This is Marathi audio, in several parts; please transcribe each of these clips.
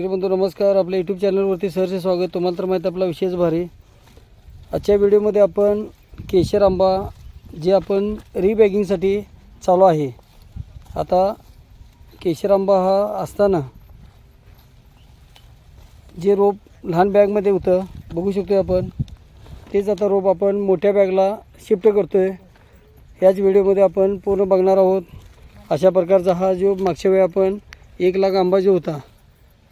शेतकरी बंधू नमस्कार. आपल्या यूट्यूब चॅनलवरती सहर्ष स्वागत. तुम्हाला तर माहीत आपला विशेष भारी. आजच्या व्हिडिओमध्ये आपण केशर आंबा जे आपण रिबॅगिंगसाठी चालू आहे. आता केशर आंबा हा असताना जे रोप लहान बॅगमध्ये होतं बघू शकतो आपण. तेच आता रोप आपण मोठ्या बॅगला शिफ्ट करतो आहे ह्याच व्हिडिओमध्ये आपण पूर्ण बघणार आहोत. अशा प्रकारचा हा जो मागच्या वेळी आपण एक लाख आंबा जो होता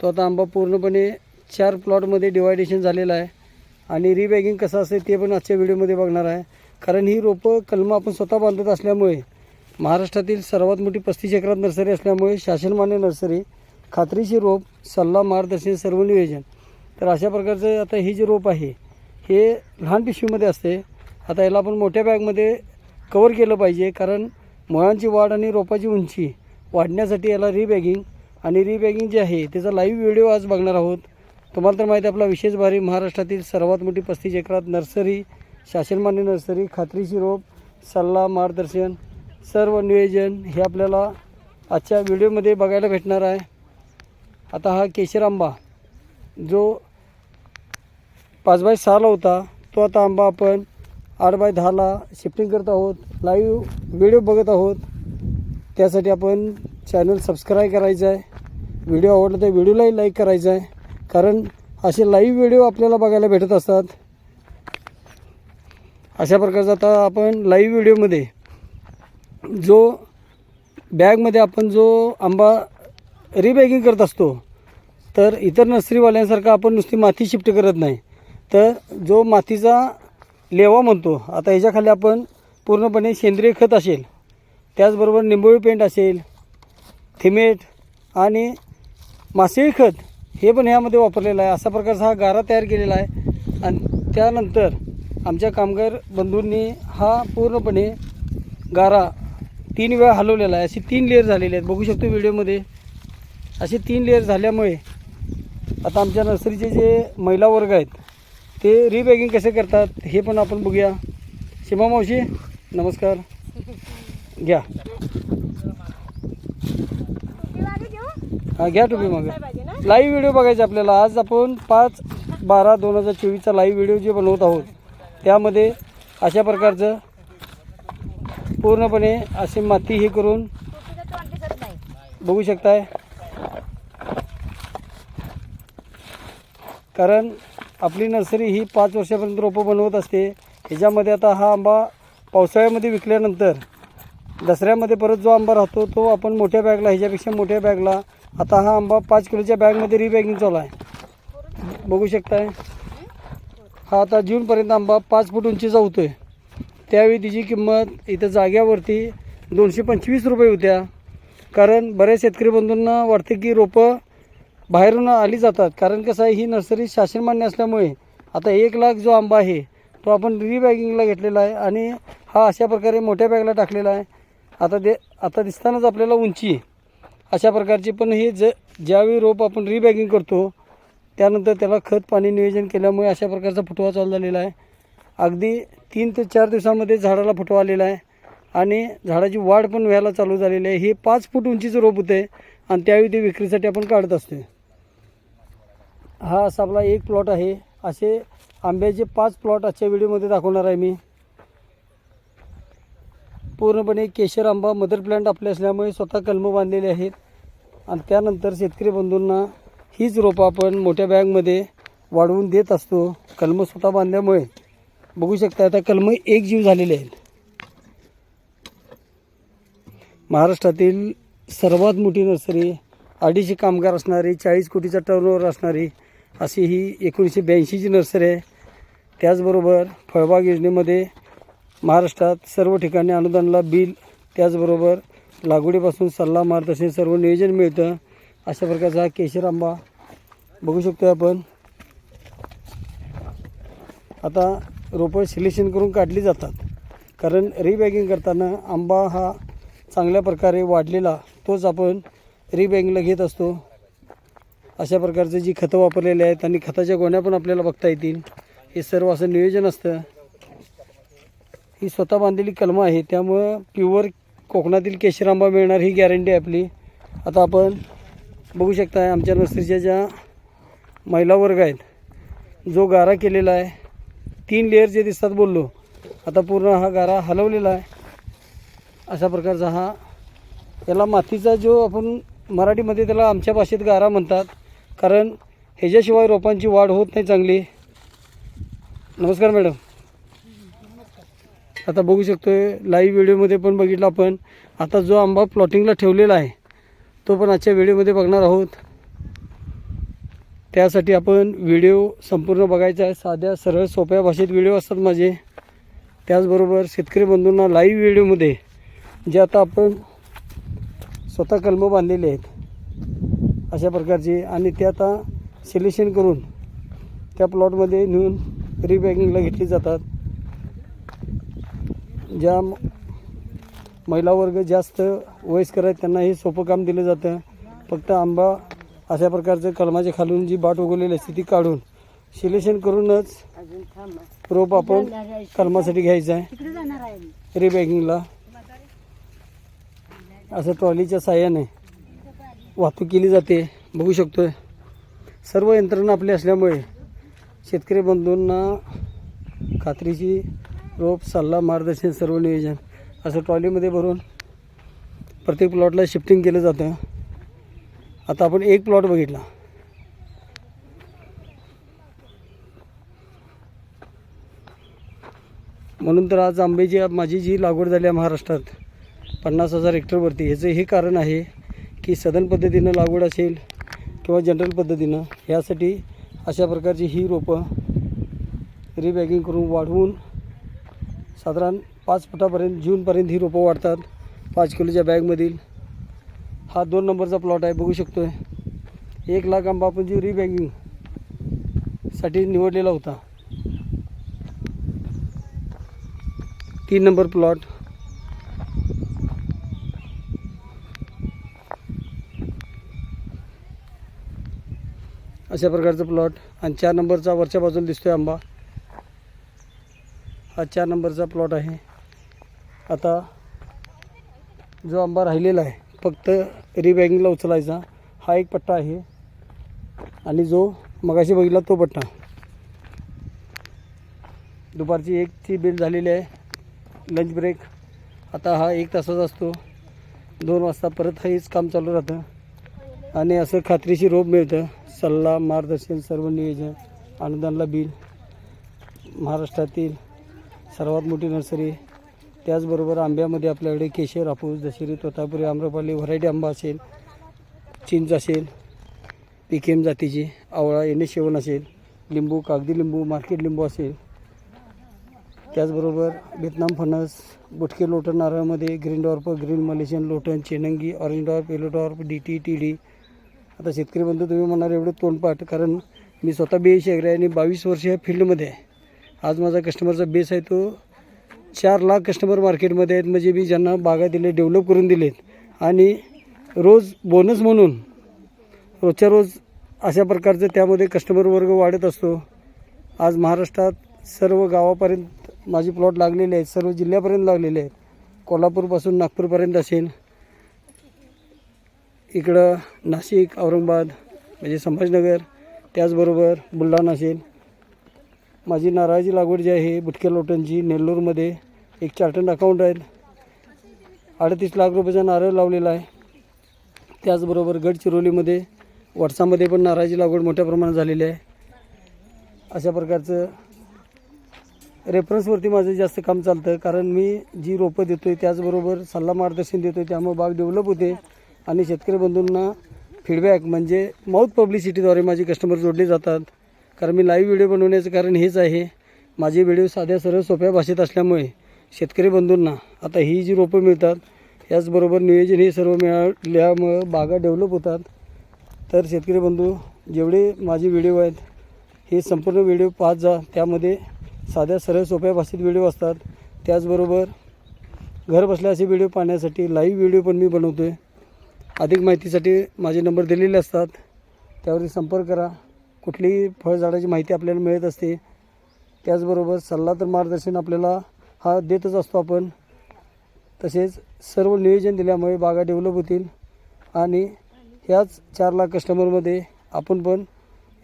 तो आता आंबा पूर्णपणे चार प्लॉटमध्ये डिवायडेशन झालेला आहे. आणि रिबॅगिंग कसं असेल ते पण आजच्या व्हिडिओमध्ये बघणार आहे. कारण ही रोपं कलमं आपण स्वतः बांधत असल्यामुळे महाराष्ट्रातील सर्वात मोठी पस्तीस एकरात नर्सरी असल्यामुळे शासनमान्य नर्सरी खात्रीशी रोप सल्ला मार्गदर्शन सर्व नियोजन. तर अशा प्रकारचं आता ही जी रोप आहे हे लहान पिशवीमध्ये असते. आता याला आपण मोठ्या बॅगमध्ये कवर केलं पाहिजे. कारण मुळांची वाढ आणि रोपाची उंची वाढण्यासाठी याला रिबॅगिंग आणि रिबॅगिंग जे आहे त्याचा लाईव्ह व्हिडिओ आज बघणार आहोत. तुम्हाला तर माहिती आहे आपला विशेष भारी महाराष्ट्रातील सर्वात मोठी पस्तीस एकरात नर्सरी शासनमान्य नर्सरी खात्रीशी रोप सल्ला मार्गदर्शन सर्व नियोजन हे आपल्याला आजच्या व्हिडिओमध्ये बघायला भेटणार आहे. आता हा केशर आंबा जो पाच बाय सहाला होता तो आता आंबा आपण आठ बाय दहाला शिफ्टिंग करत आहोत. लाईव्ह व्हिडिओ बघत आहोत. त्यासाठी आपण चॅनल सबस्क्राईब करायचं आहे. व्हिडिओ आवडला तर व्हिडिओलाही लाईक करायचं आहे. कारण असे लाईव्ह व्हिडिओ आपल्याला बघायला भेटत असतात. अशा प्रकारचा आता आपण लाईव्ह व्हिडिओमध्ये जो बॅगमध्ये आपण जो आंबा रिबॅगिंग करत असतो तर इतर नर्सरीवाल्यांसारखं आपण नुसती माती शिफ्ट करत नाही. तर जो मातीचा लेवा म्हणतो आता ह्याच्याखाली आपण पूर्णपणे सेंद्रिय खत असेल त्याचबरोबर निंबोळी पेंट असेल थिमेट आणि मासळी खत हे पण ह्यामध्ये वापरलेलं आहे. अशा प्रकारचा हा गारा तयार केलेला आहे. आणि त्यानंतर आमच्या कामगार बंधूंनी हा पूर्णपणे गारा तीन वेळा हलवलेला आहे. असे तीन लेअर झालेले आहेत. बघू शकतो व्हिडिओमध्ये. असे तीन लेअर झाल्यामुळे आता आमच्या नर्सरीचे जे महिला वर्ग आहेत ते रिबॅगिंग कसे करतात हे पण आपण बघूया. सीमा मावशी नमस्कार. घ्या. हा घ्या तुम्ही मग. लाईव्ह व्हिडिओ बघायचा आपल्याला. आज आपण पाच बारा दोन हजार चोवीसचा लाईव्ह व्हिडिओ जे बनवत आहोत त्यामध्ये अशा प्रकारचं पूर्णपणे असे माती हे करून बघू शकताय. कारण आपली नर्सरी ही पाच वर्षापर्यंत रोपं बनवत असते. ह्याच्यामध्ये आता हा आंबा पावसाळ्यामध्ये विकल्यानंतर दसऱ्यामध्ये परत जो आंबा राहतो तो आपण मोठ्या बॅगला ह्याच्यापेक्षा मोठ्या बॅगला आता हा आंबा पाच किलोच्या बॅगमध्ये रिबॅगिंग चालू आहे. बघू शकताय? हा आता जूनपर्यंत आंबा पाच फूट उंचीचा होतो आहे त्यावेळी तिची किंमत इथं जाग्यावरती दोनशे पंचवीस रुपये होत्या. कारण बऱ्याच शेतकरी बंधूंना वाटते की रोपं बाहेरून आली जातात. कारण कसं आहे ही नर्सरी शासनमान्य असल्यामुळे आता एक लाख जो आंबा आहे तो आपण रिबॅगिंगला घेतलेला आहे आणि हा अशा प्रकारे मोठ्या बॅगला टाकलेला आहे. आता दे आता दिसतानाच आपल्याला उंची अशा प्रकारची पण हे ज ज्यावेळी रोप आपण रिबॅगिंग करतो त्यानंतर त्याला खत पाणी नियोजन केल्यामुळे अशा प्रकारचा फुटवा चालू झालेला आहे. अगदी तीन ते चार दिवसामध्ये झाडाला फुटवा आलेला आहे आणि झाडाची वाढ पण व्हायला चालू झालेली आहे. हे पाच फूट उंचीचं रोप होते आणि त्यावेळी ते विक्रीसाठी आपण काढत असतो. हा असा आपला एक प्लॉट आहे. असे आंब्याचे पाच प्लॉट आजच्या व्हिडिओमध्ये दाखवणार आहे मी. पूर्णपणे केशर आंबा मदर प्लॅन्ट आपले असल्यामुळे स्वतः कलमं बांधलेले आहेत. आणि त्यानंतर शेतकरी बंधूंना हीच रोपं आपण मोठ्या बॅगमध्ये वाढवून देत असतो. कलमं स्वतः बांधल्यामुळे. बघू शकता आता कलमं एक जीव झालेले आहेत. महाराष्ट्रातील सर्वात मोठी नर्सरी अडीचशे कामगार असणारी चाळीस कोटीचा टर्नओव्हर असणारी अशी ही एकोणीसशे ब्याऐंशीची नर्सरी आहे. त्याचबरोबर फळबाग योजनेमध्ये महाराष्ट्रात सर्व ठिकाणी अनुदानाला बिल त्याचबरोबर लागवडीपासून सल्ला मार्गदर्शन सर्व नियोजन मिळतं. अशा प्रकारचा हा केशर आंबा बघू शकतो आपण. आता रोपं सिलेक्शन करून काढली जातात. कारण रिबॅगिंग करताना आंबा हा चांगल्या प्रकारे वाढलेला तोच आपण रिबॅगिंगला घेत असतो. अशा प्रकारचे जी खतं वापरलेली आहेत आणि खताच्या गोण्या पण आपल्याला बघता येतील. हे सर्व असं नियोजन असतं. ही स्वतः बांधलेली कलमं आहे. त्यामुळं प्युअर कोकणातील केशर आंबा मिळणार ही गॅरंटी आहे आपली. आता आपण बघू शकता आमच्या नर्सरीच्या ज्या महिला वर्ग आहेत जो गारा केलेला आहे तीन लेअर जे दिसतात बोललो आता पूर्ण हा गारा हलवलेला आहे. अशा प्रकारचा हा याला मातीचा जो आपण मराठीमध्ये त्याला आमच्या भाषेत गारा म्हणतात कारण ह्याच्याशिवाय रोपांची वाढ होत नाही चांगली. नमस्कार मॅडम. आता बघू शकतो आहे लाईव्ह व्हिडिओमध्ये पण बघितलं आपण. आता जो आंबा प्लॉटिंगला ठेवलेला आहे तो पण आजच्या व्हिडिओमध्ये बघणार आहोत. त्यासाठी आपण व्हिडिओ संपूर्ण बघायचा आहे. साध्या सरळ सोप्या भाषेत व्हिडिओ असतात माझे. त्याचबरोबर शेतकरी बंधूंना लाईव्ह व्हिडिओमध्ये जे आता आपण स्वतः कलमं बांधलेले आहेत अशा प्रकारचे. आणि ते आता सिलेक्शन करून त्या प्लॉटमध्ये नेऊन रिपॅकिंगला घेतली जातात. ज्या महिला वर्ग जास्त वयस्कर आहेत त्यांना हे सोपं काम दिलं जातं. फक्त आंबा अशा प्रकारचं कलमाच्या खालून जी बाट उगवलेली असते ती काढून सिलेक्शन करूनच रोप आपण कलमासाठी घ्यायचं आहे. रिबॅगिंगला. असं ट्रॉलीच्या साह्याने वाहतूक केली जाते. बघू शकतोय. सर्व यंत्रणा आपली असल्यामुळे शेतकरी बंधूंना खात्रीची रोप सल्ला मार्गदर्शन सर्व नियोजन. असं ट्रॉलीमध्ये भरून प्रत्येक प्लॉटला शिफ्टिंग केलं जातं. आता आपण एक प्लॉट बघितला. म्हणून तर आज आंब्याची माझी जी लागवड झाली आहे महाराष्ट्रात पन्नास हजार हेक्टरवरती ह्याचं हे कारण आहे की सदन पद्धतीनं लागवड असेल किंवा जनरल पद्धतीनं ह्यासाठी अशा प्रकारची ही रोपं रिबॅगिंग करून वाढवून साधारण पाच फुटापर्यंत जूनपर्यंत ही रोपं वाढतात पाच किलोच्या बॅगमधील. हा दोन नंबरचा प्लॉट आहे बघू शकतो आहे एक लाख आंबा आपण जी रिबॅगिंगसाठी निवडलेला होता. तीन नंबर प्लॉट अशा प्रकारचं प्लॉट आणि चार नंबरचा वरच्या बाजूला दिसतोय आंबा. हा चार नंबरचा प्लॉट आहे. आता जो आंबा राहिलेला आहे फक्त रिबॅगिंगला उचलायचा हा एक पट्टा आहे. आणि जो मगाशी बघितला तो पट्टा. दुपारची एकची बेल झालेली आहे. लंच ब्रेक आता हा एक तासाचा असतो. दोन वाजता परत हेच काम चालू राहतं. आणि असं खात्रीशी रोप मिळतं. सल्ला मार्गदर्शन सर्व नियोजन अनुदानला बिल महाराष्ट्रातील सर्वात मोठी नर्सरी. त्याचबरोबर आंब्यामध्ये आपल्याकडे केशर हापूस दशेरी तोतापुरी आम्रपाली व्हरायटी आंबा असेल चिंच असेल पिकेम जातीची आवळा एने शेवण असेल लिंबू कागदी लिंबू मार्केट लिंबू असेल. त्याचबरोबर व्हिएतनाम फणस बुटके लोटन नारळामध्ये ग्रीन डॉर्प ग्रीन मलेशियन लोटन चेनंगी orange dwarf yellow dwarf D T T D. आता शेतकरी बंधू तुम्ही म्हणणार एवढं तोंडपाठ कारण मी स्वतः बी एस आहे आणि बावीस वर्ष या फील्डमध्ये आहे. आज माझा कस्टमरचा बेस आहे तो चार लाख कस्टमर मार्केटमध्ये आहेत. म्हणजे मी ज्यांना बागा दिले डेव्हलप करून दिलेत. आणि रोज बोनस म्हणून रोजच्या रोज अशा प्रकारचं त्यामध्ये कस्टमर वर्ग वाढत असतो. आज महाराष्ट्रात सर्व गावापर्यंत माझी प्लॉट लागलेले आहेत. सर्व जिल्ह्यापर्यंत लागलेले आहेत. कोल्हापूरपासून नागपूरपर्यंत असेल. इकडं नाशिक औरंगाबाद म्हणजे संभाजीनगर त्याचबरोबर बुलढाणा असेल. माझी नारळाची लागवड जी आहे बुटक्या लोटनची नेल्लोरमध्ये एक चार्टर्ड अकाउंट आहे अडतीस लाख रुपयाचा नारळ लावलेला आहे. त्याचबरोबर गडचिरोलीमध्ये वडसामध्ये पण नारळाची लागवड मोठ्या प्रमाणात झालेली आहे. अशा प्रकारचं रेफरन्सवरती माझं जास्त काम चालतं कारण मी जी रोपं देतो आहे त्याचबरोबर सल्ला मार्गदर्शन देतो आहे त्यामुळे बाग डेव्हलप होते. आणि शेतकरी बंधूंना फीडबॅक म्हणजे माउथ पब्लिसिटीद्वारे माझे कस्टमर जोडले जातात. कारण मी लाईव्ह व्हिडिओ बनवण्याचं कारण हेच आहे. माझे व्हिडिओ साध्या सरळ सोप्या भाषेत असल्यामुळे शेतकरी बंधूंना आता ही जी रोपं मिळतात याचबरोबर नियोजन हे सर्व मिळाल्यामुळं बागा डेव्हलप होतात. तर शेतकरी बंधू जेवढे माझे व्हिडिओ आहेत हे संपूर्ण व्हिडिओ पाहत जा. त्यामध्ये साध्या सरळ सोप्या भाषेत व्हिडिओ असतात. त्याचबरोबर घर बसल्या असे व्हिडिओ पाहण्यासाठी लाईव्ह व्हिडिओ पण मी बनवतो आहे अधिक माहितीसाठी माझे नंबर दिलेले असतात. त्यावरती संपर्क करा. कुठलीही फळझाडाची माहिती आपल्याला मिळत असते त्याचबरोबर सल्ला तर मार्गदर्शन आपल्याला हा देतच असतो आपण. तसेच सर्व नियोजन दिल्यामुळे बागा डेव्हलप होतील आणि ह्याच चार लाख कस्टमरमध्ये आपण पण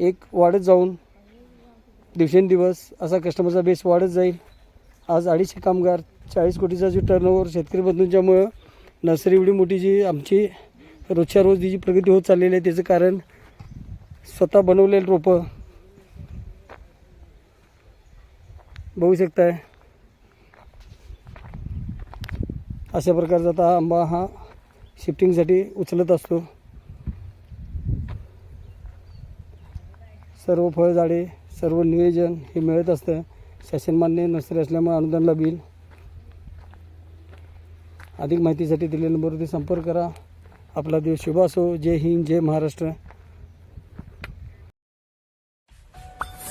एक वाढत जाऊन दिवसेंदिवस असा कस्टमरचा बेस वाढत जाईल. आज अडीचशे कामगार चाळीस कोटीचा जो टर्नओव्हर शेतकरी बंधूंच्यामुळं नर्सरी एवढी मोठी जी आमची रोजच्या रोज जी प्रगती होत चाललेली आहे त्याचं कारण स्वतः बनवलेलं रोपं. बघू शकताय. अशा प्रकारचा आता आंबा हा शिफ्टिंगसाठी उचलत असतो. सर्व फळझाडे सर्व नियोजन हे मिळत असतं. शासनमान्य नर्सरी असल्यामुळे अनुदानला बिल अधिक माहितीसाठी दिलेल्या नंबरवरती संपर्क करा. आपला दिवस शुभ असो. जय हिंद जय महाराष्ट्र.